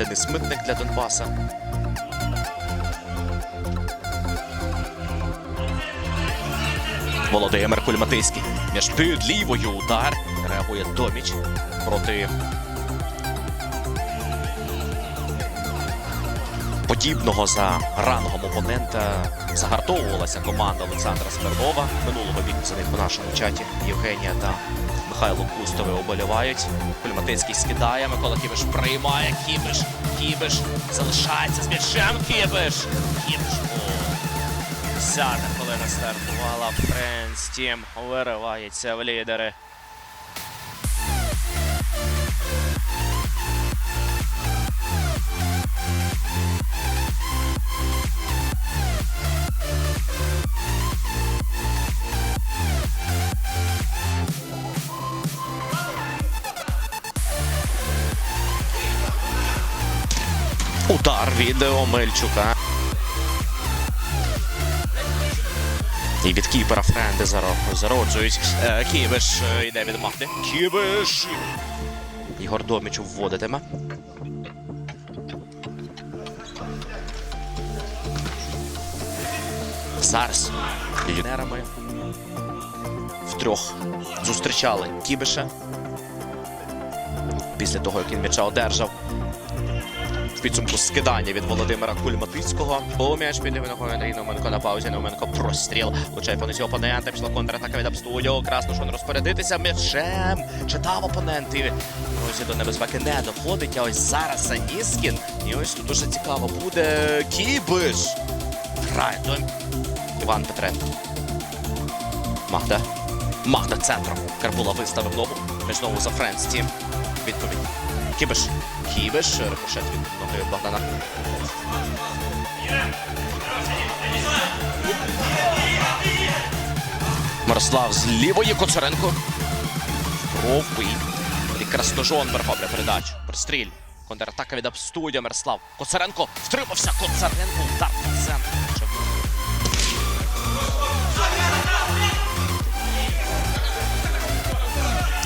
Денис Митник для Донбаса. Володимир Кульматиський. Між під лівою удар. Реагує Доміч проти подібного за рангом опонента загартовувалася команда Олександра Смирнова. Минулого віку за них у нашому чаті Євгенія та Михайло Кустови оболівають. Кульматинський скидає, Микола Кібиш приймає. Кібиш, Кібиш залишається з м'ячем. Кібиш. Кібиш. Десята хвилина стартувала. Френс Тім виривається в лідери. Удар від Омельчука. І від кіпера Френди зароджують. Е, Кібиш е, йде від Магди. Кібиш! Ігор Доміч вводитиме. Зараз легіонерами втрьох зустрічали Кібиша. Після того, як він м'яча одержав. Підсумку скидання від Володимира Кульматицького. М'яч під лівою Андрій Науменко на паузі. Науменко простріл. Влучає по низі опонента. Пішла контратака від Абстудіо. Красно, що розпорядитися м'ячем. Читав опонент. І друзі, до небезпеки не доходить. А ось зараз Саніскін. І ось тут дуже цікаво буде Кібиш. Грає до Іван Петренко. Магда. Магда центром. Карбула виставив ногу. Між знову за Френс Тім. Відповідь. Кібиш. Кібиш. Рикошет від ноги Богдана. Мирослав з лівої Коцаренко. Пробий. І Красножон перехоплює передачу. Пристріль. Контратака від Абстудія. Мирослав. Коцаренко. Втримався. Коцаренко. Удар по центру.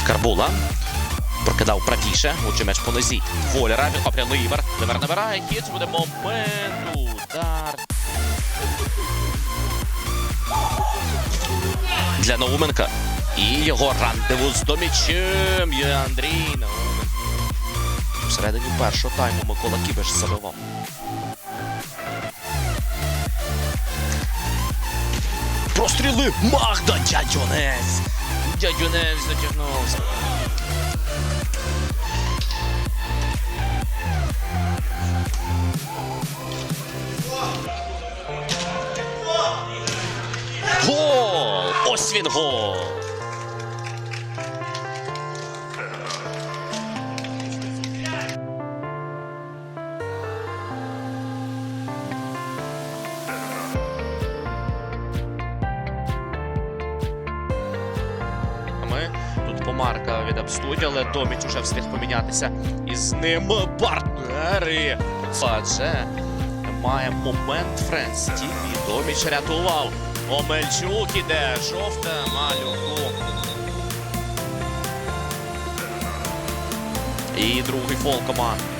Карбула. Прокидав правіше. Лучше м'яч по нозі. Волера. Підхоплює Ливер. Ливер набирає. Хід. Буде момент. Удар. Для Науменка. І його рандеву з домічем. Є Андрій Науменко. Всередині першого тайму Микола Кібиш забивав. Простріли Магда Дядюнець. Дядюнець дотягнувся. Гол! Ось він гол! Тут помарка від Абстудія, але Доміч уже встиг помінятися. І з ним партнери. Адже має момент Френс Тіві. Доміч рятував. Омельчук іде. Жовта малюку. І другий фол команди.